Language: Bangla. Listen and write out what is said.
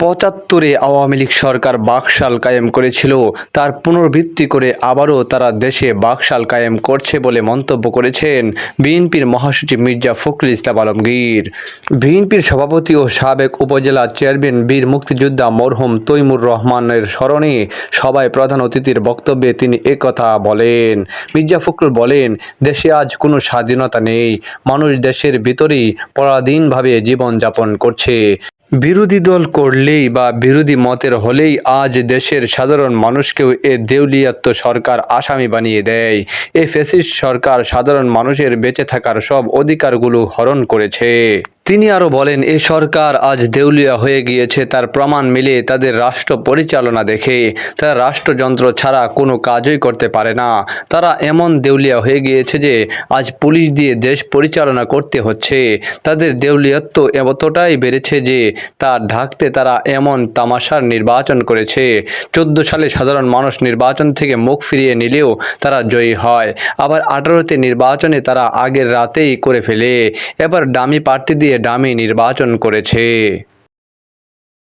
পঁচাত্তরে আওয়ামী লীগ সরকার বাকশাল কায়েম করেছিল। তার পুনরাবৃত্তি করে আবারও তারা দেশে বাকশাল কায়েম করছে বলে মন্তব্য করেছেন বিএনপির মহাসচিব মির্জা ফখরুল ইসলাম আলমগীর। বিএনপির সভাপতি ও সাবেক উপজেলা চেয়ারম্যান বীর মুক্তিযোদ্ধা মরহুম তৈমুর রহমানের স্মরণে সভায় প্রধান অতিথির বক্তব্যে তিনি একথা বলেন। মির্জা ফখরুল বলেন, দেশে আজ কোনো স্বাধীনতা নেই। মানুষ দেশের ভিতরেই পরাধীনভাবে জীবনযাপন করছে। বিরোধী দল করলেই বা বিরোধী মতের হলেই আজ দেশের সাধারণ মানুষকেও এ দেউলিয়াত্ম সরকার আসামি বানিয়ে দেয়। এ ফেসিস সরকার সাধারণ মানুষের বেঁচে থাকার সব অধিকারগুলো হরণ করেছে। তিনি আরও বলেন, এ সরকার আজ দেউলিয়া হয়ে গিয়েছে, তার প্রমাণ মিলে তাদের রাষ্ট্র পরিচালনা দেখে। তারা রাষ্ট্রযন্ত্র ছাড়া কোনো কাজই করতে পারে না। তারা এমন দেউলিয়া হয়ে গিয়েছে যে, আজ পুলিশ দিয়ে দেশ পরিচালনা করতে হচ্ছে। তাদের দেউলিয়াত্ব এতটাই বেড়েছে যে তা ঢাকতে তারা এমন তামাশার নির্বাচন করেছে। চোদ্দ সালে সাধারণ মানুষ নির্বাচন থেকে মুখ ফিরিয়ে নিলেও তারা জয়ী হয়। আবার আঠারোতে নির্বাচনে তারা আগের রাতেই করে ফেলে। এবার ডামি প্রার্থী দিয়ে ডামি নির্বাচন করেছে।